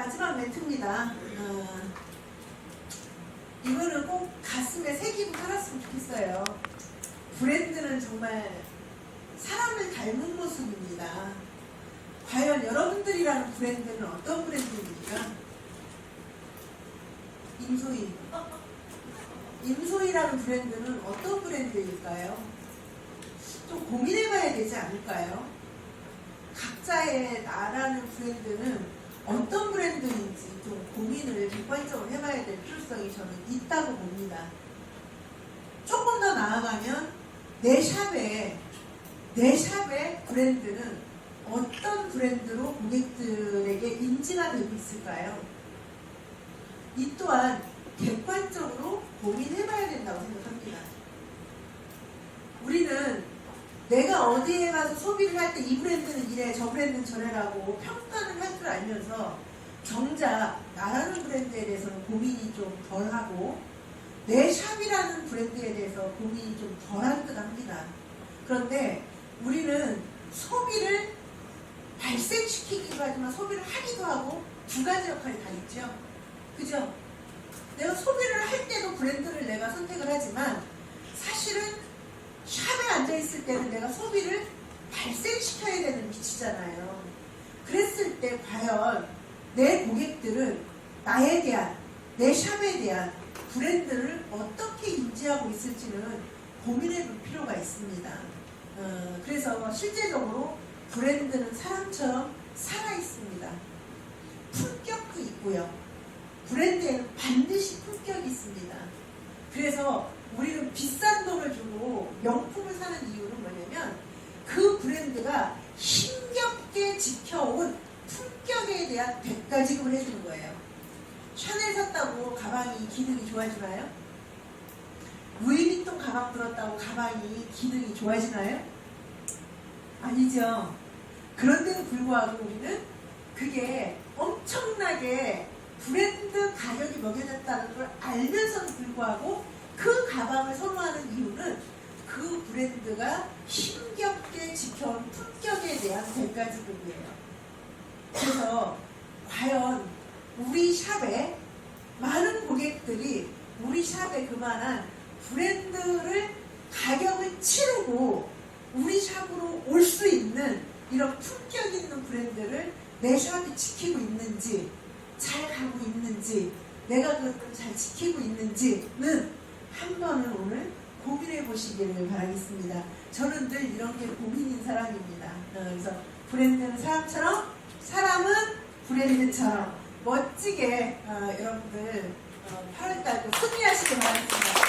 마지막 멘트입니다. 어, 이거는 꼭 가슴에 새기고 살았으면 좋겠어요. 브랜드는 정말 사람을 닮은 모습입니다. 과연 여러분들이라는 브랜드는 어떤 브랜드입니까? 임소희. 임소희라는 브랜드는 어떤 브랜드일까요? 좀 고민해봐야 되지 않을까요? 각자의 나라는 브랜드는 어떤 브랜드인지 좀 고민을 객관적으로 해봐야 될 필요성이 저는 있다고 봅니다. 조금 더 나아가면 내 샵의 내 샵의 브랜드는 어떤 브랜드로 고객들에게 인지가 되고 있을까요? 이 또한 객관적으로 고민해봐야 된다고 생각합니다. 내가 어디에 가서 소비를 할 때 이 브랜드는 이래 저 브랜드는 저래라고 평가를 할 줄 알면서 정작 나라는 브랜드에 대해서는 고민이 좀 덜하고 내 샵이라는 브랜드에 대해서 고민이 좀 덜한 듯 합니다. 그런데 우리는 소비를 발생시키기도 하지만 소비를 하기도 하고 두 가지 역할이 다 있죠. 그죠? 내가 소비를 할 때도 브랜드를 내가 선택을 하지만 때는 내가 소비를 발생시켜야 되는 위치잖아요. 그랬을 때 과연 내 고객들은 나에 대한 내 샵에 대한 브랜드를 어떻게 인지하고 있을지는 고민해 볼 필요가 있습니다. 어, 그래서 실제적으로 브랜드는 사람처럼 살아 있습니다. 품격도 있고요. 브랜드에는 반드시 품격이 있습니다. 그래서 우리는 비싼 돈을 주고 명품을 사는 이유는 뭐냐면 그 브랜드가 힘겹게 지켜온 품격에 대한 대가지급을 해주는 거예요. 샤넬 샀다고 가방이 기능이 좋아지나요? 루이비통 가방 들었다고 가방이 기능이 좋아지나요? 아니죠. 그런데도 불구하고 우리는 그게 엄청나게 브랜드 가격이 먹여졌다는 걸 알면서도 불구하고 그 가방을 선호하는 이유는 그 브랜드가 힘겹게 지켜온 품격에 대한 대가지급이에요. 그래서 과연 우리 샵에 많은 고객들이 우리 샵에 그만한 브랜드를 가격을 치르고 우리 샵으로 올 수 있는 이런 품격 있는 브랜드를 내 샵이 지키고 있는지 잘 가고 있는지 내가 그것을 잘 지키고 있는지는 한 번은 오늘 고민해 보시기를 바라겠습니다. 저는 늘 이런 게 고민인 사람입니다. 어, 그래서 브랜드는 사람처럼, 사람은 브랜드처럼 멋지게 어, 여러분들 어, 8월달도 승리하시길 바라겠습니다.